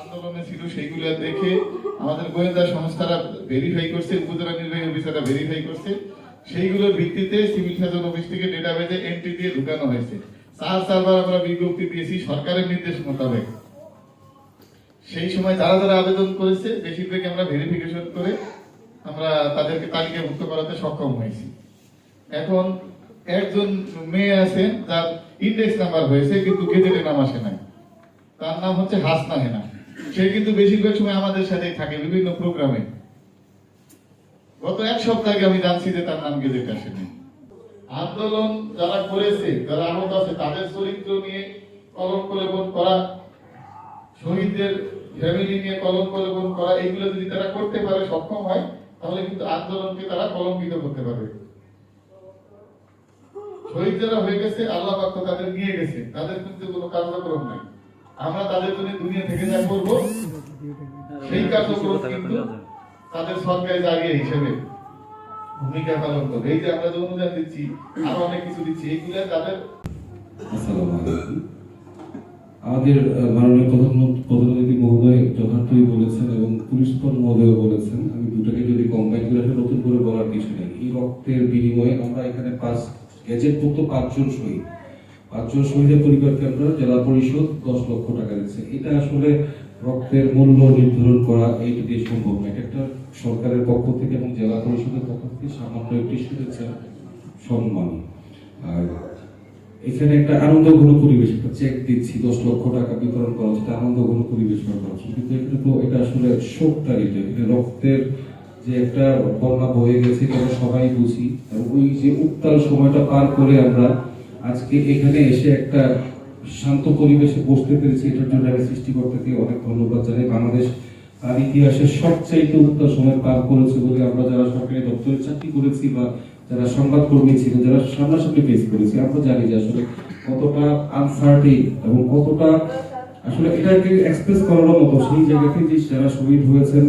আন্দোলনে ছিল সেইগুলো দেখে আমাদের গোয়েন্দা সংস্থারা ভেরিফাই করছে, উপজেলা নির্বাহী অফিসাররা ভেরিফাই করছে। সেইগুলোর ভিত্তিতে সিভিল সার্জন অফিস থেকে ডেটাবেজে এন্ট্রি দিয়ে ঢুকানো হয়েছে। চার চারবার আমরা বিজ্ঞপ্তি দিয়েছি, সরকারের নির্দেশ মোতাবেক। সেই সময় যারা যারা আবেদন করেছে, বেশিরভাগ আমরা ভেরিফিকেশন করে আমরা তাদেরকে তালিকাভুক্ত করাতে সক্ষম হয়েছি। এখন একজন মেয়ে আছেন যার ইন্ডেক্স নাম্বার হয়েছে, কিন্তু গেজেটে নাম আসে নাই। তার নাম হচ্ছে হাসনা হেনা। সে কিন্তু বেশিরভাগ সময় আমাদের সাথেই থাকে, বিভিন্ন প্রোগ্রামে। গত এক সপ্তাহে আমি জানছি যে তার নাম গেজেট আসেনি। আন্দোলন যারা করেছে, যারা আহত আছে, তাদের চরিত্র নিয়ে কলঙ্ক লেপন করা, শহীদদের ফ্যামিলি নিয়ে কলঙ্ক লেপন করা এইগুলো যদি তারা করতে পারে, সক্ষম হয়, তাহলে কিন্তু আন্দোলনকে তারা কলঙ্কিত করতে পারবে। শহীদ যারা হয়ে গেছে, আল্লাহ পাক তাদের নিয়ে গেছে। তাদের কিন্তু কোনো কার্যক্রম নাই। আমরা তাদের জন্য দুনিয়া থেকে যা করব, সেই কার্যক্রম কিন্তু তাদের সরকারি জারিয়ে হিসেবে ভূমিকা পালন করবে। এই যে আমরা যে অনুদান দিচ্ছি, আরও অনেক কিছু দিচ্ছি, এইগুলো তাদের আমাদের মাননীয় প্রধানমন্ত্রী মহোদয় যথার্থই বলেছেন এবং পুলিশ মহোদয় বলেছেন, আমি দুটাকে যদি কম্বাইন করে নতুন করে বলার কিছু নেই। এই রক্তের বিনিময়ে আমরা এখানে পাঁচ গেজেটভুক্ত পাঁচজন শহীদ। পাঁচজন শহীদের পরিবারকে আমরা জেলা পরিষদ, দশ লক্ষ টাকা দিচ্ছে। এটা আসলে রক্তের মূল্য নির্ধারণ করা এইটা দিয়ে সম্ভব না একটা সরকারের পক্ষ থেকে এবং জেলা পরিষদের পক্ষ থেকে সামান্য একটি শুভেচ্ছা, সম্মান। আর এখানে একটা আনন্দ ঘন পরিবেশ, একটা চেক দিচ্ছি, দশ লক্ষ টাকা বিতরণ করা হচ্ছে, এটা আনন্দ ঘন পরিবেশ করা হচ্ছে কিন্তু এখানে তো, এটা আসলে শোক তারিখ রক্তের যে একটা বন্যা বয়ে গেছে এটা সবাই বুঝি। এবং ওই যে উত্তাল সময়টা পার করে আমরা আজকে এখানে এসে একটা শান্ত পরিবেশে বসতে পেরেছি। এটার জন্য আমি সৃষ্টিকর্তাকে অনেক ধন্যবাদ জানাই। বাংলাদেশ তার ইতিহাসের সবচাইতে উত্তাল সময় পার করেছে বলে আমরা যারা সরকারি দপ্তরে চাকরি করেছি বা যারা সংবাদকর্মী ছিল যারা সামনাসামনি ফেস করেছি, আমরা জানি যে আসলে কতটা আনসার্টিন এবং কতটা আসলে এটাকে এক্সপ্রেস করার মতো সেই জায়গাতে যে যারা শহীদ হয়েছেন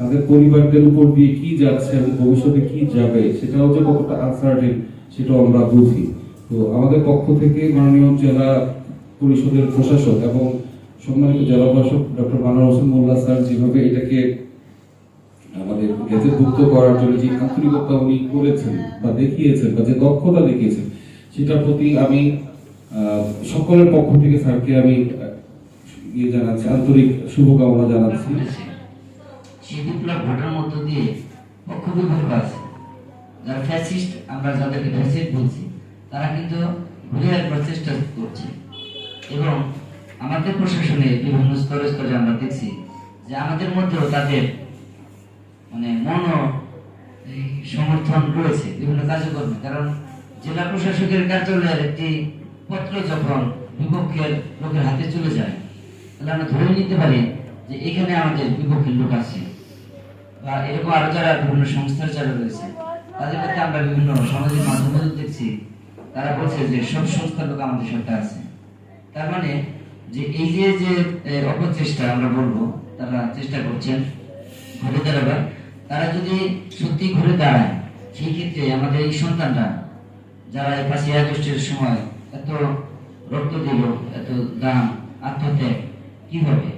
তাদের পরিবারদের উপর দিয়ে কি যাচ্ছে এবং ভবিষ্যতে কি যাবে, সেটাও যে কতটা আনসার্টিন সেটাও আমরা বুঝি তো আমাদের পক্ষ থেকে মাননীয় জেলা পরিষদের প্রশাসক এবং সম্মানিত জেলা প্রশাসক ডক্টর মানার হোসেন মোল্লা স্যার যেভাবে এটাকে আমাদের গেজেটভুক্ত করার জন্য যে আন্তরিকতা উনি করেছেন বা দেখিয়েছেন বা যে দক্ষতা দেখিয়েছেন, সেটার প্রতি আমি সকলের পক্ষ থেকে স্যারকে আমি ইয়ে জানাচ্ছি, আন্তরিক শুভকামনা জানাচ্ছি। সেই বিপ্লব ঘটার মধ্য দিয়ে পক্ষ বিপক্ষ আছে যারা ফ্যাসিস্ট আমরা যাদেরকে ফ্যাসিস্ট বলছি, তারা কিন্তু ঘুরে আসবার চেষ্টা করছে। এবং আমাদের প্রশাসনে বিভিন্ন স্তরে স্তরে আমরা দেখছি যে আমাদের মধ্যেও তাদের মানে মন সমর্থন রয়েছে বিভিন্ন কার্যক্রমে। কারণ জেলা প্রশাসকের কার্যালয়ের একটি পত্র যখন বিপক্ষের লোকের হাতে চলে যায়, তাহলে আমরা ধরে নিতে পারি যে এখানে আমাদের বিপক্ষের লোক আছে। বা এরকম আরও যারা বিভিন্ন সংস্থার যারা রয়েছে, তাদের ক্ষেত্রে আমরা বিভিন্ন সামাজিক মাধ্যমে দেখছি, তারা বলছে যে সব সংস্থার লোক আমাদের সাথে আছে। তার মানে যে এই যে যে অপচেষ্টা আমরা বলব, তারা চেষ্টা করছেন ঘুরে দাঁড়াবার। তারা যদি সত্যি ঘুরে দাঁড়ায়, সেই ক্ষেত্রে আমাদের এই সন্তানরা, যারা এই পাঁচই আগস্টের সময় এত রক্ত দিল, এত দাম, আত্মত্যাগ, কি হবে?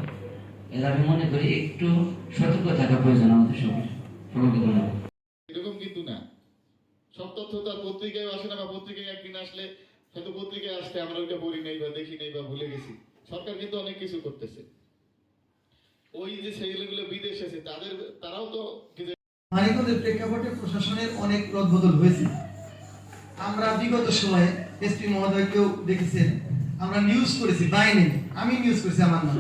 এর আমি মনে করি একটু সতর্ক থাকা প্রয়োজন আমাদের সবার। সকলকে ধন্যবাদ। এরকম কিন্তু না। সব তথ্য তার পত্রিকায় আসে না বা পত্রিকায় একদিন আসলে হয়তো পত্রিকায় আসতে আমরা ওইটা পড়ি নাই বা দেখি নাই বা ভুলে গেছি। সরকার কিন্তু অনেক কিছু করতেছে। ওই যে ছেলেগুলো বিদেশ আছে তাদের তারাও তো মানিকগঞ্জের প্রেক্ষাপটে প্রশাসনের অনেক রদবদল হয়েছে। আমরা বিগত সময়ে এসপি মহোদয়কেও দেখেছেন। আমরা নিউজ করেছি বাইনে আমি নিউজ করেছি আমার নাম।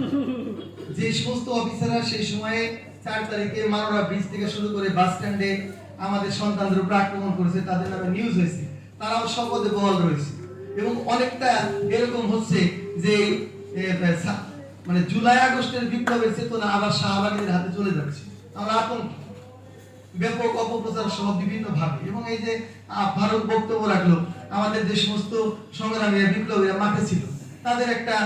যে সমস্ত অফিসাররা সেই সময়ে চার তারিখে মানোরা ব্রিজ থেকে শুরু করে বাস স্ট্যান্ডে আমাদের সন্তানদের উপর আক্রমণ করেছে, তাদের নামে নিউজ হয়েছে। তারাও শপথে বহাল রয়েছে। এবং অনেকটা এরকম হচ্ছে যে মানে জুলাই আগস্টের বিপ্লবের চেতনা আবার শাহবাগীদের হাতে চলে যাচ্ছে। আমরা আতঙ্ক ব্যাপক অপপ্রচার সহ বিভিন্ন ভাবে। এবং এই যে ভারত বক্তব্য রাখল, আমাদের যে সমস্ত সংগ্রামীরা, বিপ্লবীরা মাঠে ছিল, তাদের একটা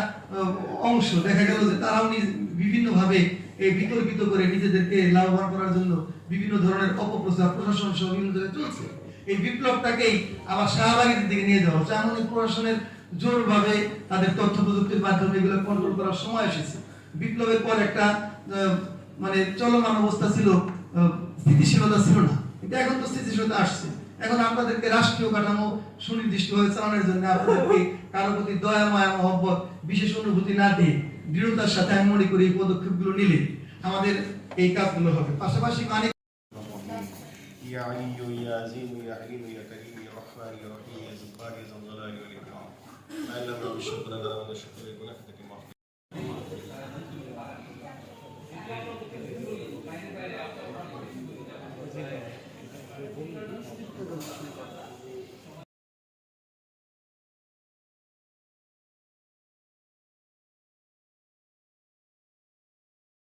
অংশ দেখা গেল যে তারাও বিভিন্ন ভাবে এই বিতর্কিত করে নিজেদেরকে লাভবান করার জন্য বিভিন্ন ধরনের অপপ্রচার প্রশাসন সহ বিভিন্ন জায়গায় চলছে। এই বিপ্লবটাকেই আবার শাহবাগীদের দিকে নিয়ে যাওয়া হচ্ছে। এমন এই প্রশাসনের জোরভাবে তাদের তথ্য প্রযুক্তির মাধ্যমে এগুলো কন্ট্রোল করার সময় এসেছে। বিপ্লবের পর একটা মানে চলমান অবস্থা ছিল স্থিতিশীলতা ছিল না। কিন্তু এখন তো স্থিতিশীলতা আসছে। এখন আপনাদেরকে রাষ্ট্রীয় কাঠামো সুনির্দিষ্টভাবে চালানোর জন্য আপনাদেরকে কারও প্রতি দয়া মায়া মহব্বত বিশেষ অনুভূতি না দিয়ে দৃঢ়তার সাথে আমি মনে করি এই পদক্ষেপগুলো নিলে আমাদের এই কাজগুলো হবে পাশাপাশি মানে আল্লাহ